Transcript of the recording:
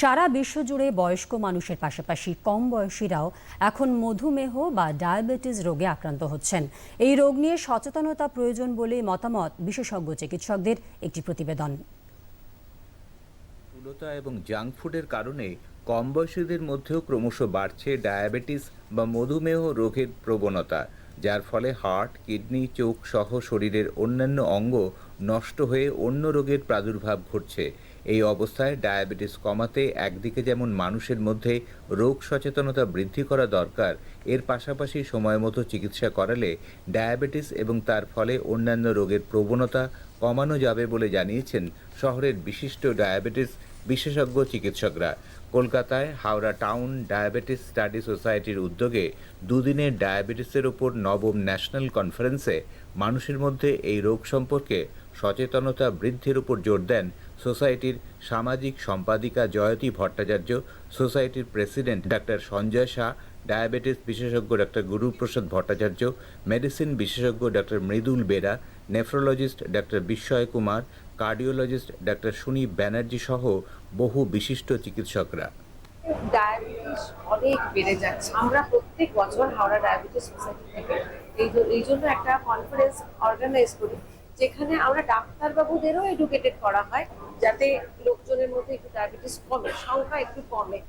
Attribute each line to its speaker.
Speaker 1: সারা বিশ্ব জুড়ে বয়স্ক মানুষের পাশাপাশি কম বয়সীরাও এখন মধুমেহ বা ডায়াবেটিস রোগে আক্রান্ত হচ্ছেন। এই রোগ নিয়ে সচেতনতা প্রয়োজন বলে মতামত বিশেষজ্ঞ চিকিৎসকদের একটি প্রতিবেদন।
Speaker 2: স্থূলতা এবং জাঙ্ক ফুডের কারণে কম বয়সীদের মধ্যেও ক্রমশ বাড়ছে ডায়াবেটিস বা মধুমেহ রোগের প্রবণতা, যার ফলে হার্ট, কিডনি, চোখ সহ শরীরের অন্যান্য অঙ্গ নষ্ট হয়ে অন্য রোগের প্রাদুর্ভাব ঘটছে। এই অবস্থায় ডায়াবেটিস কমাতে একদিকে যেমন মানুষের মধ্যে রোগ সচেতনতা বৃদ্ধি করা দরকার, এর পাশাপাশি সময় মতো চিকিৎসা করালে ডায়াবেটিস এবং তার ফলে অন্যান্য রোগের প্রবণতা কমানো যাবে বলে জানিয়েছেন শহরের বিশিষ্ট ডায়াবেটিস বিশেষজ্ঞ চিকিৎসকরা। কলকাতায় হাওড়া টাউন ডায়াবেটিস স্টাডি সোসাইটির উদ্যোগে দুদিনের ডায়াবেটিসের ওপর নবম ন্যাশনাল কনফারেন্সে মানুষের মধ্যে এই রোগ সম্পর্কে সচেতনতা বৃদ্ধির উপর জোর দেন সোসাইটির সামাজিক সম্পাদিকা জয়তী ভট্টাচার্য, সোসাইটির president doctor Sanjay Shah, diabetes বিশেষজ্ঞ ডাক্তার গুরুপ্রসাদ ভট্টাচার্য, মেডিসিন বিশেষজ্ঞ doctor Mridul Bera, nephrologist doctor Bismoy Kumar, cardiologist doctor Sunip Banerjee সহ বহু বিশিষ্ট চিকিৎসকরা।
Speaker 3: ডায়াবেটিস অনেক বেড়ে যাচ্ছে। আমরা প্রত্যেক বছর হাওড়া ডায়াবেটিস সোসাইটি থেকে এই জন্য একটা কনফারেন্স অর্গানাইজ করি। যেখানে আমরা ডাক্তারবাবুদেরও এডুকেটেড করা হয়, যাতে লোকজনের মধ্যে একটু ডায়াবেটিস কমে, সংখ্যা একটু কমে।